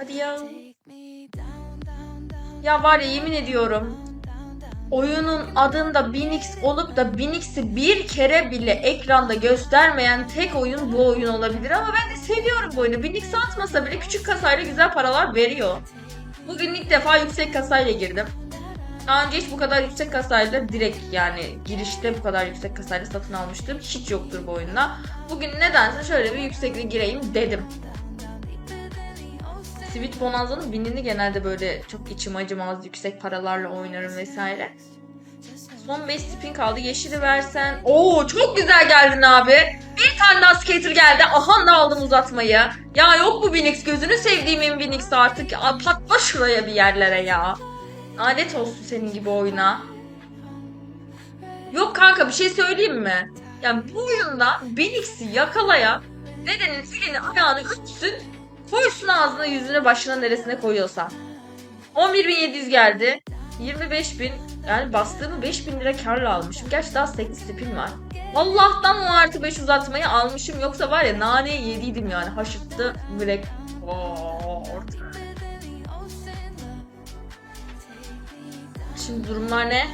Hadi ya. Ya var ya yemin ediyorum. Oyunun adında Binix olup da Binix'i bir kere bile ekranda göstermeyen tek oyun bu oyun olabilir ama ben de seviyorum bu oyunu. Binix atmasa bile küçük kasayla güzel paralar veriyor. Bugün ilk defa yüksek kasayla girdim. Daha önce hiç bu kadar yüksek kasayla direkt yani girişte bu kadar yüksek kasayla satın almıştım. Hiç yoktur bu oyunda. Bugün nedense şöyle bir yüksekle gireyim dedim. Sweet Bonanza'nın binini genelde böyle çok içim acımaz yüksek paralarla oynarım vesaire. Son 5 spin kaldı. Yeşili versen. Oo çok güzel geldin abi. Bir tane daha skater geldi. Aha da aldım uzatmayı. Ya yok bu Binix. Gözünü sevdiğimin Binix artık. Patla şuraya bir yerlere ya. Adet olsun senin gibi oyuna. Yok kanka bir şey söyleyeyim mi? Yani bu oyunda Binix'i yakalayan dedenin filini ayağını ötsün koysun ağzına yüzüne başına neresine koyuyorsan. 11.700 geldi. 25.000 yani bastığımı 5000 lira karla almışım. Gerçi daha 8 spin var. Allah'tan o artı 5 uzatmayı almışım. Yoksa var ya naneyi yediydim yani. Haşırttı Black Şimdi durumlar ne?